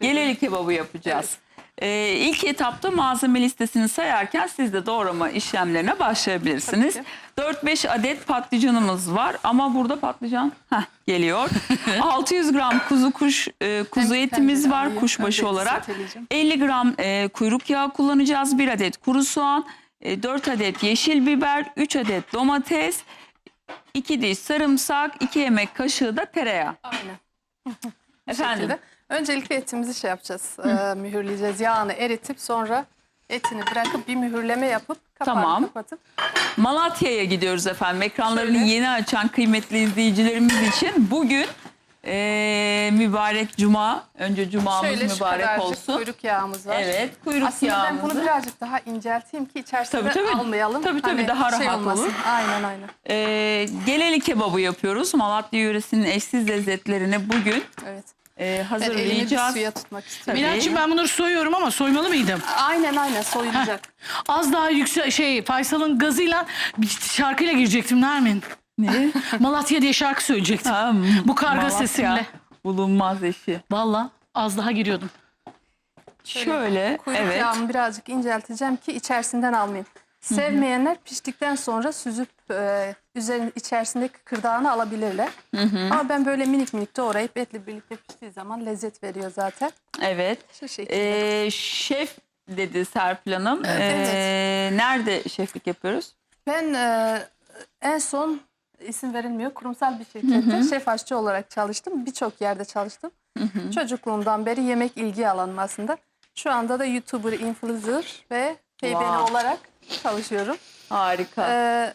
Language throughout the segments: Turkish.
Geleli kebabı yapacağız. Ee, ilk etapta malzeme listesini sayarken siz de doğrama işlemlerine başlayabilirsiniz. Tabii 4-5 adet patlıcanımız var ama burada patlıcan heh, geliyor. 600 gram kuzu kuş e, kuzu Hem etimiz var kuşbaşı olarak. soteleyeceğim. 50 gram e, kuyruk yağı kullanacağız. 1 adet kuru soğan, e, 4 adet yeşil biber, 3 adet domates, 2 diş sarımsak, 2 yemek kaşığı da tereyağı. Aynen. Efendim? şekilde. Öncelikle etimizi şey yapacağız. e, mühürleyeceğiz. Yağını eritip sonra etini bırakıp bir mühürleme yapıp kapağını Tamam. kapatıp Malatya'ya gidiyoruz efendim. Ekranlarını Şöyle. yeni açan kıymetli izleyicilerimiz için bugün e, mübarek cuma. Önce cumamız şöyle şu mübarek kadarcık olsun. kuyruk yağımız var. Evet, kuyruk Aslında ben bunu yağımızı. birazcık daha incelteyim ki içerisinde Tabii, tabii. almayalım. Hani Tabii, tabii, daha rahat olmasın. olur. Aynen aynen. E, geleli kebabı yapıyoruz. Malatya yöresinin eşsiz lezzetlerini bugün Evet. E, hazırlayacağız. suya tutmak istiyorum. Miraç'ım ben bunları soyuyorum ama soymalı mıydım? Aynen aynen soyulacak. Az daha yüksek şey Faysal'ın gazıyla bir şarkıyla girecektim Nermin. Ne? Malatya diye şarkı söyleyecektim. Ha, Bu karga Malatya sesimle. Bulunmaz eşi. Valla az daha giriyordum. Şöyle, Kuyruk evet. birazcık incelteceğim ki içerisinden almayın. Sevmeyenler piştikten sonra süzüp e, üzerinin içerisindeki kırdağını alabilirler. Ama ben böyle minik minik doğrayıp etle birlikte piştiği zaman lezzet veriyor zaten. Evet. Şu şekilde. Ee, şef dedi Serpil Hanım. Evet. Ee, nerede şeflik yapıyoruz? Ben e, en son isim verilmiyor kurumsal bir şirkette şef aşçı olarak çalıştım. Birçok yerde çalıştım. Çocukluğumdan beri yemek ilgi alanım aslında. Şu anda da YouTuber, influencer ve peybeni Wow. olarak çalışıyorum. Harika. Ee,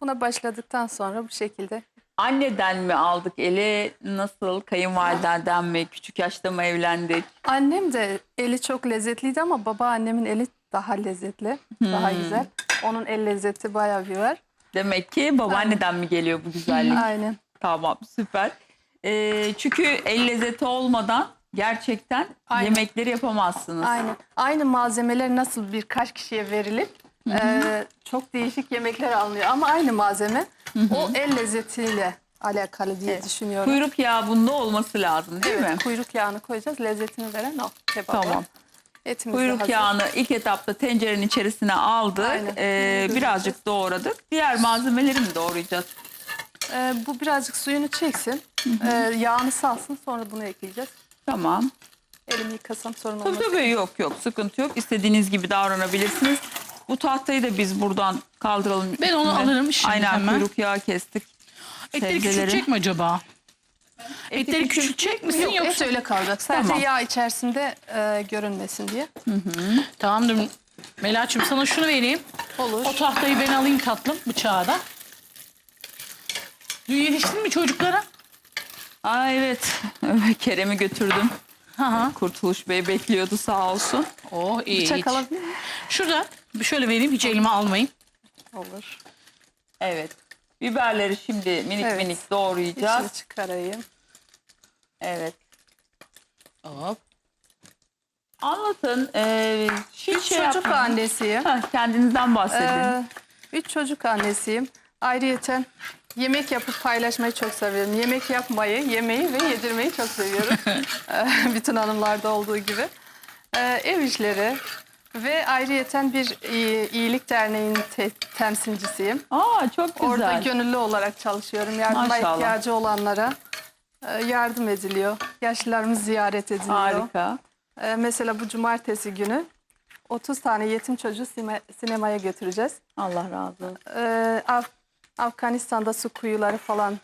buna başladıktan sonra bu şekilde. Anneden mi aldık eli? Nasıl? Kayınvalideden mi? Küçük yaşta mı evlendik? Annem de eli çok lezzetliydi ama babaannemin eli daha lezzetli, daha güzel. Onun el lezzeti bayağı bir var. Demek ki babaanneden mi geliyor bu güzellik? Aynen. Tamam süper. Ee, çünkü el lezzeti olmadan gerçekten Aynen. yemekleri yapamazsınız. Aynen. Aynı malzemeler nasıl birkaç kişiye verilip e, çok değişik yemekler alınıyor ama aynı malzeme o el lezzetiyle alakalı diye düşünüyorum. Kuyruk yağı bunda olması lazım değil evet, mi? kuyruk yağını koyacağız. Lezzetini veren o kebaba. Tamam. Etimiz Kuyruk hazır. yağını ilk etapta tencerenin içerisine aldık. Aynen. Ee, birazcık doğradık. Diğer malzemeleri mi doğrayacağız? E, bu birazcık suyunu çeksin. E, yağını salsın sonra bunu ekleyeceğiz. Tamam. Elimi yıkasam sorun Tabii olmaz. tabii yok yok sıkıntı yok. İstediğiniz gibi davranabilirsiniz. Bu tahtayı da biz buradan kaldıralım. Ben onu üstüne. alırım şimdi Aynen hemen. kuyruk yağı kestik. Etleri Sebzeleri. küçültecek mi acaba? Etleri küçül- küçültecek misin Yok, yoksa? et öyle kalacak. Sadece Tamam. yağ içerisinde e, görünmesin diye. Tamamdır. Melaç'ım sana şunu vereyim. Olur. O tahtayı ben alayım tatlım bıçağı da. Dün yetiştin mi çocuklara? Aa evet. Kerem'i götürdüm. Hı. Kurtuluş Bey bekliyordu sağ olsun. Oh iyi. Bıçak hiç. alabilir miyim? Şurada şöyle vereyim hiç elime almayın. Olur. Evet. Biberleri şimdi minik Evet. minik doğrayacağız. İçini çıkarayım. Evet. Hop. Anlatın. Ee, hiç Üç şey çocuk yapmayın. annesiyim. Heh, kendinizden bahsedin. Ee, üç çocuk annesiyim. Ayrıyeten yemek yapıp paylaşmayı çok seviyorum. Yemek yapmayı, yemeği ve yedirmeyi çok seviyorum. Ee, Bütün hanımlarda olduğu gibi. Ee, ev işleri ve ayrıyeten bir iyi- iyilik derneğinin te- temsilcisiyim. Aa çok güzel. Orada gönüllü olarak çalışıyorum. Yardıma Maşallah. ihtiyacı olanlara e, yardım ediliyor. Yaşlılarımız ziyaret ediliyor. Harika. Ee, mesela bu cumartesi günü 30 tane yetim çocuğu sime- sinemaya götüreceğiz. Allah razı olsun. Af- Afganistan'da su kuyuları falan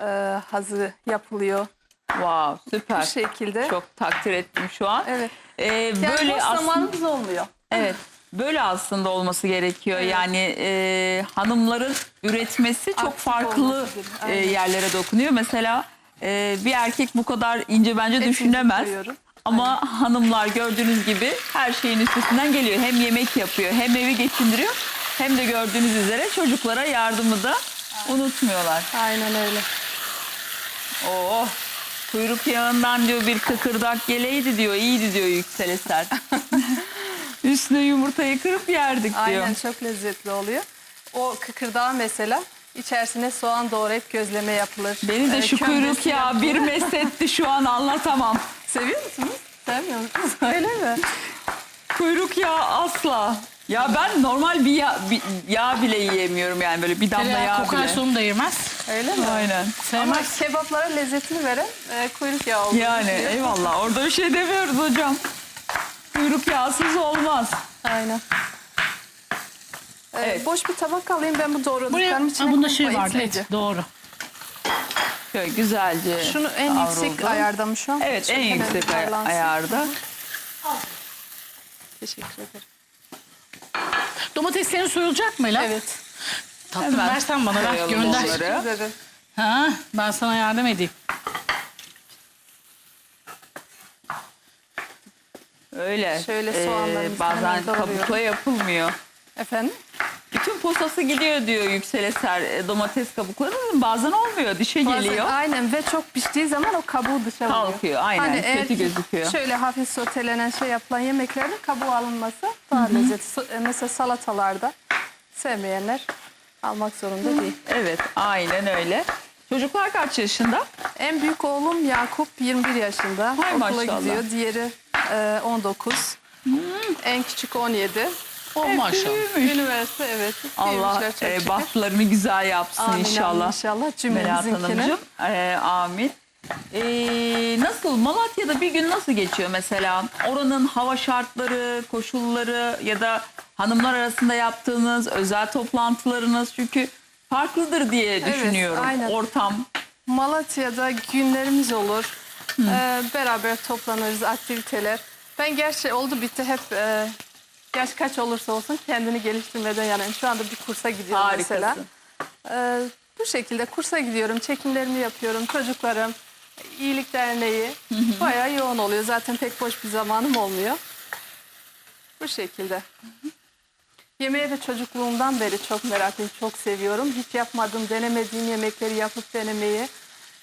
e, hazır yapılıyor. Wow Bu süper. şekilde. Çok takdir ettim şu an. Evet. Ee, Yani böyle boş aslında zamanımız olmuyor. evet böyle aslında olması gerekiyor. Evet. Yani e, hanımların üretmesi çok Aktif farklı e, aynen. yerlere dokunuyor. Mesela e, bir erkek bu kadar ince bence Hepimizi düşünemez. koyuyorum. Ama hanımlar gördüğünüz gibi her şeyin üstesinden geliyor. Hem yemek yapıyor, hem evi geçindiriyor, hem de gördüğünüz üzere çocuklara yardımı da unutmuyorlar. Aynen öyle. Oh, kuyruk yağından diyor bir kıkırdak geleydi diyor, iyiydi diyor Yüksel Eser. Üstüne yumurtayı kırıp yerdik diyor. Aynen çok lezzetli oluyor. O kıkırdağı mesela içerisine soğan doğrayıp gözleme yapılır. Beni de Ee, şu kömbesi kuyruk yağı yapılır. bir mesetti şu an anlatamam. Seviyor musunuz? Sevmiyor musunuz? Öyle mi? Kuyruk yağı asla. Ya ben normal bir yağ, bir yağ bile yiyemiyorum yani böyle bir damla Tereyağı yağ bile. kokarsa onu da yemez. Öyle mi? Aynen. Ama Sevmez. kebaplara lezzetini veren e, kuyruk yağı olduğunu Yani düşünüyorum. eyvallah orada bir şey demiyoruz hocam. Kuyruk yağsız olmaz. Aynen. Ee, Evet. Boş bir tabak alayım ben bu Buraya doğradıklarım içine ha, bunda şey vardı. ekleyeceğim. Et, doğru. Şöyle güzelce Şunu en yüksek ayarda mı şu an? Evet en Şöyle hemen yüksek ay- ayarlansın. ayarda. Teşekkür ederim. Domateslerin soyulacak mı Ela? Evet. Tatlım Hemen versen bana ver koyalım gönder. onları. Ha, ben sana yardım edeyim. Öyle. Şöyle Ee, soğanlarımızı bazen hemen doğruyorum. kabukla yapılmıyor. Efendim? Bütün posası gidiyor diyor Yüksel Eser e, domates kabukları. Bazen olmuyor dişe Bazen- geliyor. Aynen ve çok piştiği zaman o kabuğu dışa vuruyor. Kalkıyor, aynen. Hani eğer Kötü ki gözüküyor. Şöyle hafif sotelenen şey yapılan yemeklerde kabuğu alınması daha lezzetli. So- e, Mesela salatalarda sevmeyenler almak zorunda değil. Evet aynen öyle. Çocuklar kaç yaşında? En büyük oğlum Yakup 21 yaşında. Hay Okula maşallah. gidiyor. Diğeri e, 19. En küçük 17. Oh maşallah. Büyümüş. Üniversite evet. Allah Büyümüşler çok e, şükür. bahtlarını güzel yapsın Amin, inşallah. amin, inşallah Melahat cümlemizinkine. Hanımcığım. E, amin. E, nasıl Malatya'da bir gün nasıl geçiyor mesela? Oranın hava şartları, koşulları ya da hanımlar arasında yaptığınız özel toplantılarınız çünkü farklıdır diye düşünüyorum. aynen. Ortam. Malatya'da günlerimiz olur. Ee, beraber toplanırız, aktiviteler. Ben gerçi oldu bitti hep e, yaş kaç olursa olsun kendini geliştirmeden yanayım. Şu anda bir kursa gidiyorum mesela. Harikasın. Ee, bu şekilde kursa gidiyorum, çekimlerimi yapıyorum. Çocuklarım, iyilik derneği bayağı yoğun oluyor. Zaten pek boş bir zamanım olmuyor. Bu şekilde. Yemeğe de çocukluğumdan beri çok meraklıyım, çok seviyorum. Hiç yapmadığım, denemediğim yemekleri yapıp denemeyi,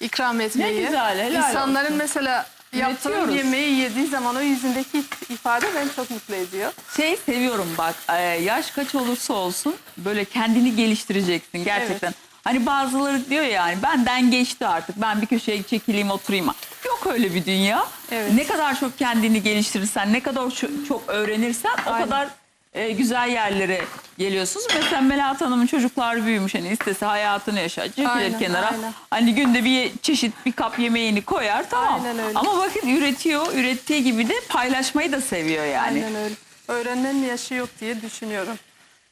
ikram etmeyi. güzel, helal İnsanların olsun. mesela Üretiyoruz. yemeği yediği zaman o yüzündeki ifade beni çok mutlu ediyor. Şey seviyorum bak e, yaş kaç olursa olsun böyle kendini geliştireceksin gerçekten. Hani bazıları diyor yani benden geçti artık ben bir köşeye çekileyim oturayım. Yok öyle bir dünya. Evet. Ne kadar çok kendini geliştirirsen ne kadar çok, çok öğrenirsen o Aynen. kadar e, güzel yerlere geliyorsunuz. Mesela Melahat Hanım'ın çocuklar büyümüş hani istese hayatını yaşar çekilir Aynen, kenara. aynen. Hani günde bir çeşit bir kap yemeğini koyar tamam. Aynen öyle. Ama bakın üretiyor ürettiği gibi de paylaşmayı da seviyor yani. Aynen öyle. Öğrenmenin yaşı yok diye düşünüyorum.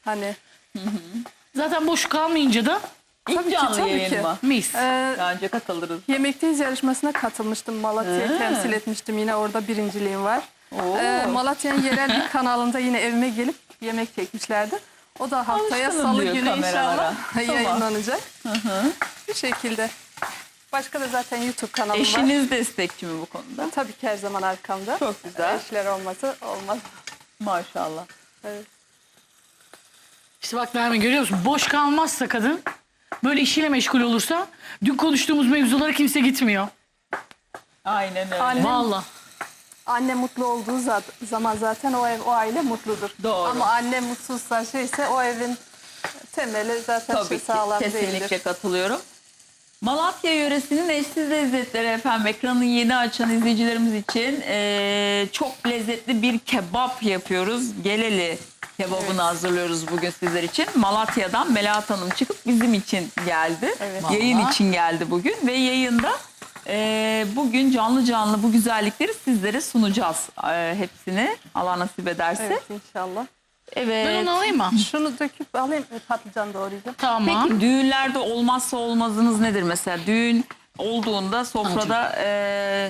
Hani Zaten boş kalmayınca da İlk Tabii ki, canlı tabii ki. mis. e, Daha önce katılırız. Yemekteyiz yarışmasına katılmıştım. Malatya'yı temsil etmiştim. Yine orada birinciliğim var. Ee, Malatya'nın yerel bir kanalında yine evime gelip yemek çekmişlerdi. O da haftaya Alışkınım salı diyor günü kameralara. inşallah Tamam. yayınlanacak. Bu şekilde. Başka da zaten YouTube kanalım var. Eşiniz destekçi mi bu konuda? Tabii ki her zaman arkamda. Çok güzel. Eşler olması olmaz. Maşallah. Evet. İşte bak Nermin görüyor musun? Boş kalmazsa kadın böyle işiyle meşgul olursa dün konuştuğumuz mevzulara kimse gitmiyor. Aynen öyle. Annem- Vallahi. Anne mutlu olduğu za- zaman zaten o ev, o aile mutludur. Doğru. Ama anne mutsuzsa şeyse o evin temeli zaten şey Tabii ki sağlam kesinlikle değildir. katılıyorum. Malatya yöresinin eşsiz lezzetleri efendim ekranı yeni açan izleyicilerimiz için eee, çok lezzetli bir kebap yapıyoruz. Geleli kebabını Evet. hazırlıyoruz bugün sizler için. Malatya'dan Melahat Hanım çıkıp bizim için geldi. Evet. Yayın Vallahi. için geldi bugün ve yayında eee, bugün canlı canlı bu güzellikleri sizlere sunacağız eee, hepsini Allah nasip ederse. Evet inşallah. Evet. Ben onu alayım mı? Şunu döküp alayım e, patlıcan doğrayacağım. Tamam. Peki düğünlerde olmazsa olmazınız nedir mesela? Düğün olduğunda sofrada e,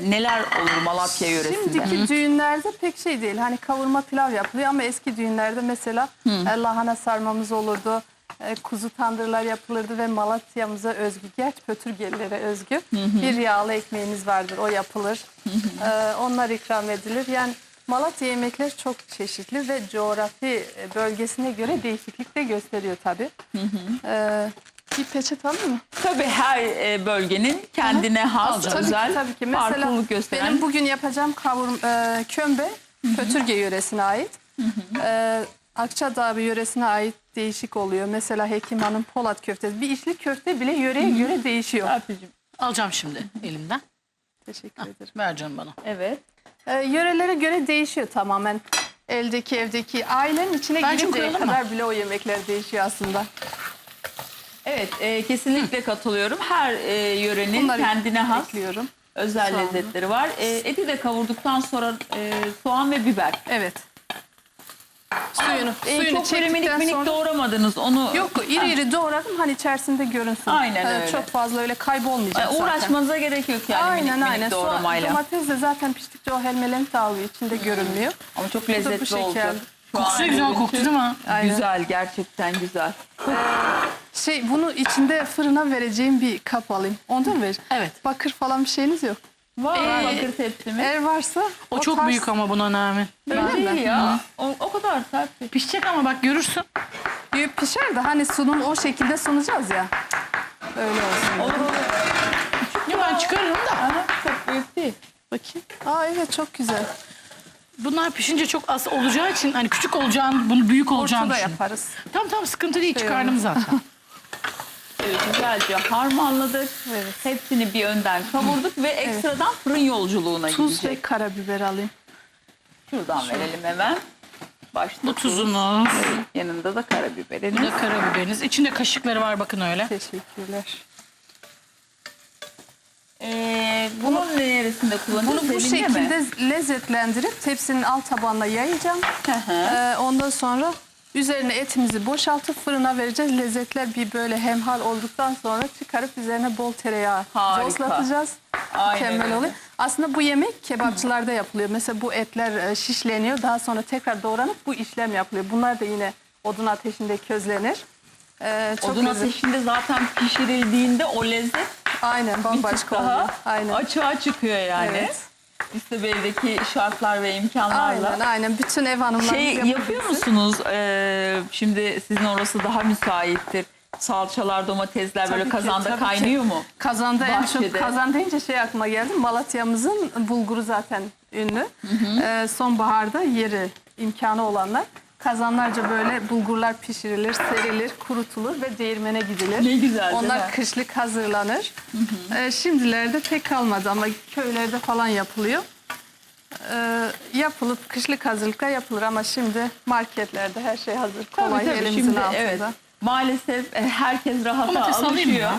neler olur Malatya yöresinde? Şimdiki düğünlerde pek şey değil. Hani kavurma pilav yapılıyor ama eski düğünlerde mesela e, lahana sarmamız olurdu. E, Kuzu tandırlar yapılırdı ve Malatya'mıza özgü, gerçi Pötürgelilere özgü bir yağlı ekmeğimiz vardır. O yapılır. E, onlar ikram edilir. Yani Malatya yemekleri çok çeşitli ve coğrafi e, bölgesine göre değişiklik de gösteriyor tabii. E, bir peçete alayım mı? Tabii her e, bölgenin kendine has Alacağım. Tabii özel ki, tabii ki. Mesela farklılık gösteren. benim bugün yapacağım kavurma e, kömbe Pötürge yöresine ait. E, Akçadağ yöresine ait değişik oluyor. Mesela Hekim Hanım Polat köftesi. Bir içli köfte bile yöreye göre değişiyor. Serpil'cim, Alacağım şimdi elimden. Teşekkür ederim. Ver canım bana. Evet. Ee, yörelere göre değişiyor tamamen. Eldeki, evdeki, ailenin içine Bence girinceye koyalım mı? kadar bile o yemekler değişiyor aslında. Evet e, kesinlikle katılıyorum. Her e, yörenin Bunları kendine has ekliyorum. özel Soğanlı. lezzetleri var. E, eti de kavurduktan sonra e, soğan ve biber. Evet. Suyunu, E, suyunu çok böyle minik minik sonra... doğramadınız onu. Yok iri Ha. iri doğradım hani içerisinde görünsün. Aynen Ee, öyle. Çok fazla öyle kaybolmayacak Ay, zaten. uğraşmanıza gerek yok yani aynen minik minik aynen. Doğramayla. domates de zaten piştikçe o helmelenip dağılıyor. içinde görünmüyor. Ama çok lezzetli oldu. Kokusu güzel koktu değil mi? Aynen. Güzel gerçekten güzel. Şey bunu içinde fırına vereceğim bir kap alayım. Ondan ver. Evet. Bakır falan bir şeyiniz yok. Var Ee, bakır tepsi mi? Eğer varsa O, çok tarz- büyük ama buna Nermin. Öyle değil ya. O, o kadar sert. Pişecek ama bak görürsün. Büyük pişer de hani sunum o şekilde sunacağız ya. Öyle olsun. Olur olur. Ya ben çıkarırım da. Aha, çok büyük değil. Bakayım. Aa evet çok güzel. Bunlar pişince çok az olacağı için hani küçük olacağını, bunu büyük olacağını Ortada düşün. yaparız. Tamam tamam sıkıntı değil Şey çıkardım zaten. Evet, güzelce harmanladık. Evet. Hepsini bir önden kavurduk ve ekstradan fırın yolculuğuna Tuz gidecek. ve karabiber alayım. Şuradan verelim hemen. Başta Bu tuz, tuzunuz, yanında da bu karabiberiniz. da karabiberiniz. İçinde kaşıkları var bakın öyle. Teşekkürler. Ee, bunun neresinde kullanacağız? Bunu bu Elinde mi? şekilde lezzetlendirip tepsinin alt tabanına yayacağım. Hı hı. Ee, ondan sonra üzerine etimizi boşaltıp fırına vereceğiz. Lezzetler bir böyle hemhal olduktan sonra çıkarıp üzerine bol tereyağı Harika. soslatacağız. Aynen Mükemmel oluyor. Aslında bu yemek kebapçılarda yapılıyor. Mesela bu etler e, şişleniyor. Daha sonra tekrar doğranıp bu işlem yapılıyor. Bunlar da yine odun ateşinde közlenir. Ee, çok Odun lezzetli. ateşinde zaten pişirildiğinde o lezzet Aynen bambaşka oluyor. Aynen. açığa çıkıyor yani. Evet. İşte evdeki şartlar ve imkanlarla. Aynen aynen. Bütün ev hanımları Şey yapıyor musunuz? Ee, şimdi sizin orası daha müsaittir. Salçalar, domatesler böyle Tabii ki, kazanda tabii ki. kaynıyor mu? Kazanda en Bahçede. çok kazan deyince şey aklıma geldi. Malatya'mızın bulguru zaten ünlü. Ee, sonbaharda yeri imkanı olanlar kazanlarca böyle bulgurlar pişirilir, serilir, kurutulur ve değirmene gidilir. Ne güzel, değil Onlar mi? kışlık hazırlanır. Ee, şimdilerde pek kalmadı ama köylerde falan yapılıyor. Ee, yapılıp kışlık hazırlıklar yapılır ama şimdi marketlerde her şey hazır. Kolay Tabii, tabii. elimizin Şimdi, altında. Evet, maalesef e, herkes rahata alışıyor.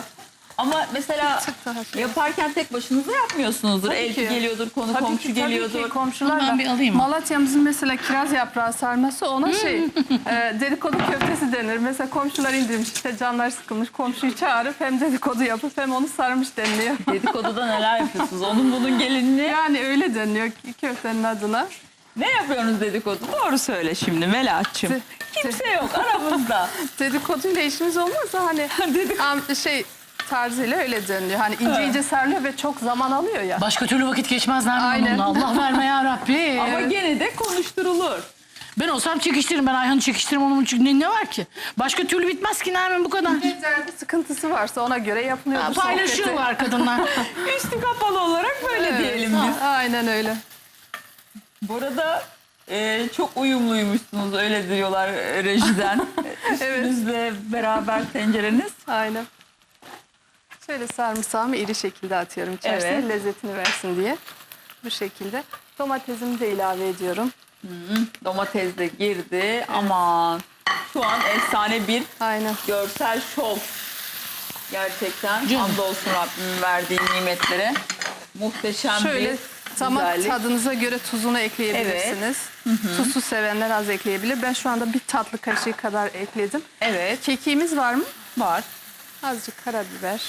Ama mesela yaparken tek başınıza yapmıyorsunuzdur. Tabii Elti ki. geliyordur, konu Tabii komşu ki, tabii geliyordur. ki komşularla. Ondan bir alayım mı? Malatya'mızın mesela kiraz yaprağı sarması ona şey e, dedikodu köftesi denir. Mesela komşular indirmiş işte canlar sıkılmış komşuyu çağırıp hem dedikodu yapıp hem onu sarmış deniliyor. Dedikoduda neler yapıyorsunuz? Onun bunun gelinini yani öyle deniliyor köftenin adına. ne yapıyorsunuz dedikodu? Doğru söyle şimdi Melahat'cığım. Kimse yok aramızda. Dedikoduyla işimiz olmaz da hani Dedik- am- şey tarzıyla öyle deniliyor. Hani ince ince sarılıyor ve çok zaman alıyor ya. Başka türlü vakit geçmez Nermin Aynen. onunla. Allah verme ya Rabbi. Ama gene de konuşturulur. Ben olsam çekiştiririm. Ben Ayhan'ı çekiştiririm. Onun çünkü ne, ne var ki? Başka türlü bitmez ki Nermin bu kadar. Bir sıkıntısı varsa ona göre yapılıyor Ha, bu sohbeti. Paylaşıyorlar kadınlar. Üstü kapalı olarak böyle Evet, diyelim biz. Aynen öyle. Bu arada e, çok uyumluymuşsunuz öyle diyorlar e, rejiden. Üstünüzle beraber tencereniz. Aynen. Şöyle sarımsağımı iri şekilde atıyorum içerisine Evet. lezzetini versin diye. Bu şekilde. Domatesimi de ilave ediyorum. Domates de girdi. Aman şu an efsane bir Aynen. görsel şov. Gerçekten hamdolsun Rabbimin verdiği nimetlere. Muhteşem Şöyle bir güzellik. tadınıza göre tuzunu ekleyebilirsiniz. Tuzsuz sevenler az ekleyebilir. Ben şu anda bir tatlı kaşığı kadar ekledim. Evet Kekiğimiz var mı? var. Azıcık karabiber.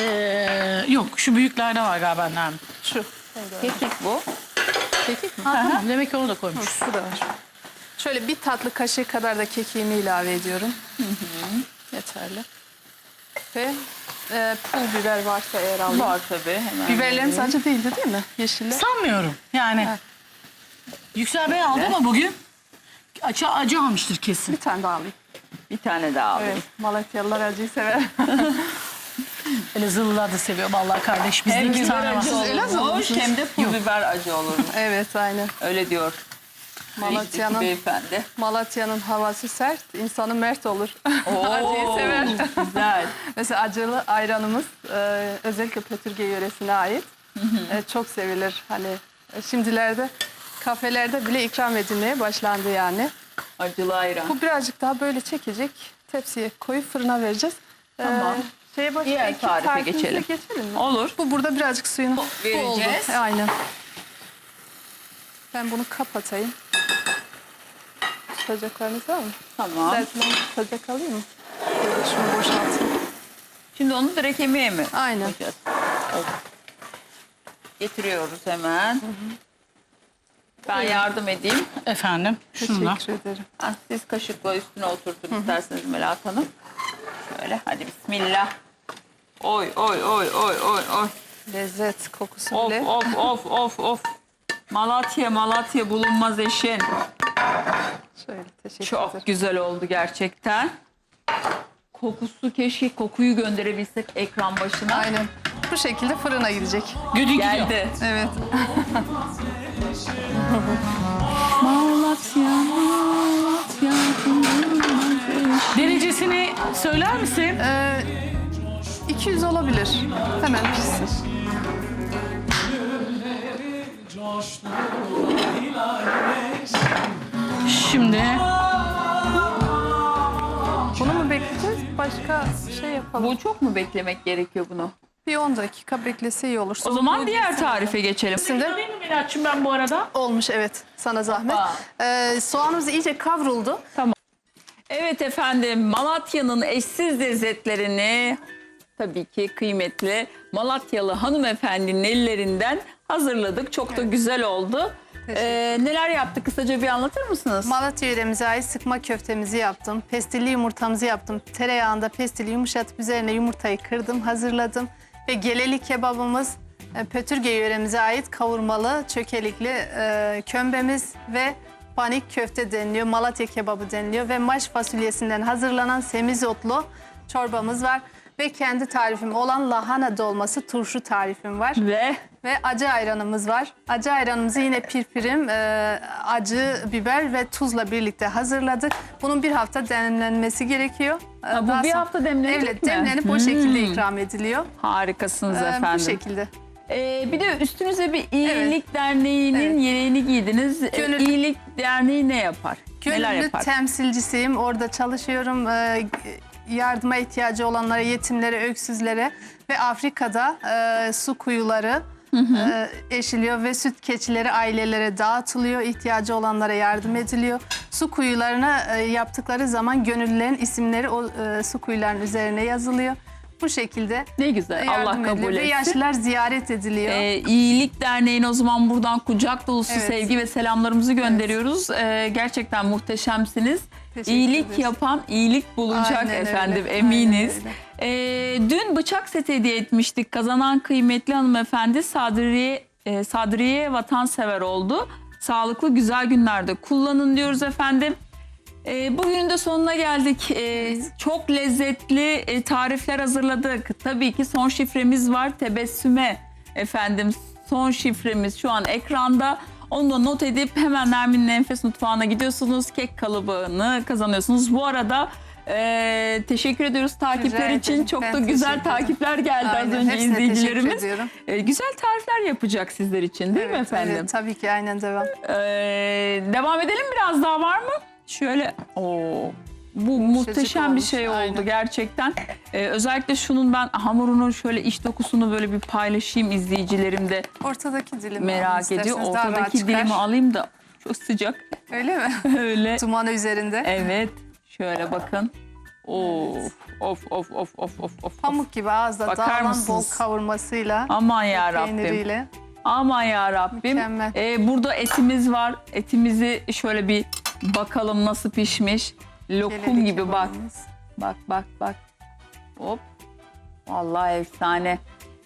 Ee, yok şu büyüklerde var galiba Nermin. Şu. Kekik bu. Kekik mi? Ha, tamam demek ki onu da koymuş. Şu da var. Şöyle bir tatlı kaşığı kadar da kekiğimi ilave ediyorum. Yeterli. Ve e, pul biber varsa eğer alayım. Var tabii. Hemen Biberlerim vereyim. sadece değildi değil mi? Yeşiller. Sanmıyorum. Yani Yüksel Bey aldı ama bugün acı, acı almıştır kesin. Bir tane daha alayım. Bir tane daha alayım. Evet. Malatyalılar acıyı sever. Elazığlılar da seviyor vallahi kardeş. Bizde Hem iki biber tane var. acı Elazığlı olurmuş mısınız? hem de pul biber acı olurmuş. evet aynen. Öyle diyor. Malatya'nın beyefendi. Malatya'nın havası sert, insanı mert olur. Acıyı sever. Güzel. Mesela acılı ayranımız e, özellikle Pötürge yöresine ait. E, çok sevilir. Hani E, Şimdilerde kafelerde bile ikram edilmeye başlandı yani. Acılı ayran. Bu birazcık daha böyle çekecek. Tepsiye koyup fırına vereceğiz. Ee, Tamam. Şeye başka Diğer iki tarife tarifimize geçelim. geçelim mi? Olur. Bu burada birazcık suyunu vereceğiz. Bu oldu. Aynen. Ben bunu kapatayım. Tutacaklarınız var mı? Tamam. Derslerimi tutacak alayım mı? Şunu boşaltayım. Şimdi onu direkt yemeğe mi Aynen. koyacağız? Olur. Getiriyoruz hemen. Ben yardım edeyim. Efendim. Şunu da. Teşekkür ederim. Ah, Siz kaşıkla üstüne oturtun isterseniz Melahat Hanım. Şöyle hadi bismillah. Oy oy oy oy oy oy. Lezzet kokusu Of bile. of of of of. Malatya Malatya bulunmaz eşin. Şöyle teşekkür ederim. Çok güzel oldu gerçekten. Kokusu keşke kokuyu gönderebilsek ekran başına. Aynen. Bu şekilde fırına gidecek. Güdü gidiyor. Geldi. Evet. Malatya Malatya bulunmaz eşin. Derecesini söyler misin? Ee, 200 olabilir. Hemen pişsin. Şimdi Bunu mu bekleyeceğiz? Başka şey yapalım. Bu çok mu beklemek gerekiyor bunu? Bir 10 dakika beklese iyi olur. O zaman diğer tarife geçelim. Şimdi mı Melahat'cığım ben bu arada? olmuş evet. Sana zahmet. Hoppa. Ee, soğanımız iyice kavruldu. Evet efendim Malatya'nın eşsiz lezzetlerini tabii ki kıymetli Malatyalı hanımefendinin ellerinden hazırladık. Çok da güzel oldu. Ee, neler yaptık kısaca bir anlatır mısınız? Malatya yöremize ait sıkma köftemizi yaptım. Pestilli yumurtamızı yaptım. Tereyağında pestili yumuşatıp üzerine yumurtayı kırdım, hazırladım. Ve geleli kebabımız e, Pötürge yöremize ait kavurmalı, çökelikli e, kömbemiz ve panik köfte deniliyor. Malatya kebabı deniliyor ve maş fasulyesinden hazırlanan semizotlu çorbamız var. Ve kendi tarifim olan lahana dolması turşu tarifim var. Ve Ve acı ayranımız var. Acı ayranımızı yine pirpirim, e, acı biber ve tuzla birlikte hazırladık. Bunun bir hafta demlenmesi gerekiyor. E, Ha, bu daha bir sonra- hafta demlenecek Evet, mi? demlenip o Hmm. şekilde ikram ediliyor. harikasınız E, efendim. bu şekilde. Ee, bir de üstünüze bir iyilik derneğinin Evet. yeleğini giydiniz. Ee, Gönül- İyilik derneği ne yapar? Neler Gönüllü yapar? temsilcisiyim. Orada çalışıyorum. E, yardıma ihtiyacı olanlara, yetimlere, öksüzlere ve Afrika'da e, su kuyuları e, eşiliyor ve süt keçileri ailelere dağıtılıyor. İhtiyacı olanlara yardım ediliyor. Su kuyularına e, yaptıkları zaman gönüllülerin isimleri o e, su kuyularının üzerine yazılıyor. Bu şekilde ne güzel. Allah kabul ediliyor ve etsin. yaşlılar ziyaret ediliyor. Ee, İyilik Derneği'ne o zaman buradan kucak dolusu Evet. sevgi ve selamlarımızı gönderiyoruz. Ee, gerçekten muhteşemsiniz. Teşekkür İyilik ederiz. yapan iyilik bulacak Aynen öyle, efendim aynen eminiz. öyle. Ee, dün bıçak seti hediye etmiştik. Kazanan kıymetli hanımefendi Sadriye, e, Sadriye vatansever oldu. Sağlıklı güzel günlerde kullanın diyoruz efendim. Ee, bugünün de sonuna geldik. Ee, Çok lezzetli e, tarifler hazırladık. Tabii ki son şifremiz var. Tebessüme efendim. Son şifremiz şu an ekranda. Onu da not edip hemen Nermin'in Enfes Mutfağı'na gidiyorsunuz. Kek kalıbını kazanıyorsunuz. Bu arada e, teşekkür ediyoruz takipler Rica için. Çok Ben da güzel takipler geldi Aynen, az önce hepsine izleyicilerimiz. ediyorum. E, güzel tarifler yapacak sizler için değil mi Evet, efendim? evet, tabii ki aynen devam. Ee, devam edelim biraz daha var mı? Şöyle o bu muhteşem bir olmuş, şey oldu aynen. gerçekten. Ee, özellikle şunun ben hamurunu şöyle iç dokusunu böyle bir paylaşayım izleyicilerim de Ortadaki dilimi merak alın ediyor. Ortadaki çıkar. dilimi alayım da çok sıcak. Öyle mi? Öyle. Dumanı üzerinde. Evet. Şöyle bakın. Of of of of of of of. Pamuk gibi ağızda Bakar dağılan bol kavurmasıyla, Aman ya Rabbim. Aman ya Rabbim. Mükemmel. Ee, burada etimiz var. Etimizi şöyle bir bakalım nasıl pişmiş. Lokum gibi bak. kebabımız. Bak bak bak. Hop. Vallahi efsane.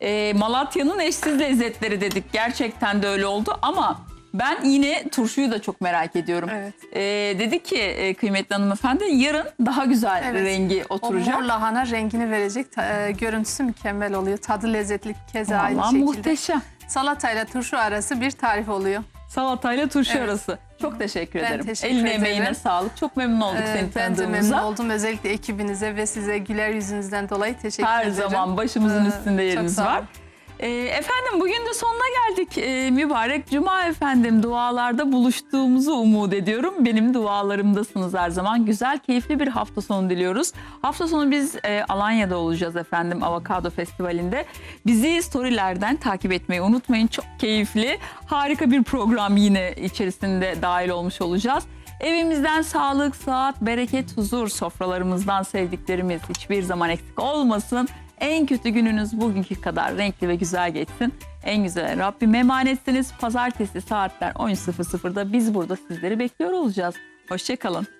Ee, Malatya'nın eşsiz lezzetleri dedik. Gerçekten de öyle oldu ama ben yine turşuyu da çok merak ediyorum. Evet. Ee, dedi ki e, kıymetli hanımefendi yarın daha güzel Evet. rengi O oturacak. mor lahana rengini verecek. Ta- e, görüntüsü mükemmel oluyor. Tadı lezzetli keza aynı Vallahi şekilde. muhteşem. Salatayla turşu arası bir tarif oluyor. Salatayla turşu Evet. arası. Çok teşekkür Ben ederim. teşekkür Eline ederim. emeğine sağlık. Çok memnun olduk Ee, seni ben de tanıdığımıza. memnun oldum. Özellikle ekibinize ve size güler yüzünüzden dolayı teşekkür Her ederim. zaman başımızın Ee, üstünde çok yeriniz sağ var. olun. Ee, efendim bugün de sonuna geldik. Ee, mübarek Cuma efendim. Dualarda buluştuğumuzu umut ediyorum. Benim dualarımdasınız her zaman. Güzel, keyifli bir hafta sonu diliyoruz. Hafta sonu biz e, Alanya'da olacağız efendim Avokado Festivali'nde. Bizi storylerden takip etmeyi unutmayın. Çok keyifli, harika bir program yine içerisinde dahil olmuş olacağız. Evimizden sağlık, sıhhat, bereket, huzur, sofralarımızdan sevdiklerimiz hiçbir zaman eksik olmasın. En kötü gününüz bugünkü kadar renkli ve güzel geçsin. En güzel Rabbim emanetsiniz. Pazartesi saatler 10.00'da biz burada sizleri bekliyor olacağız. Hoşçakalın.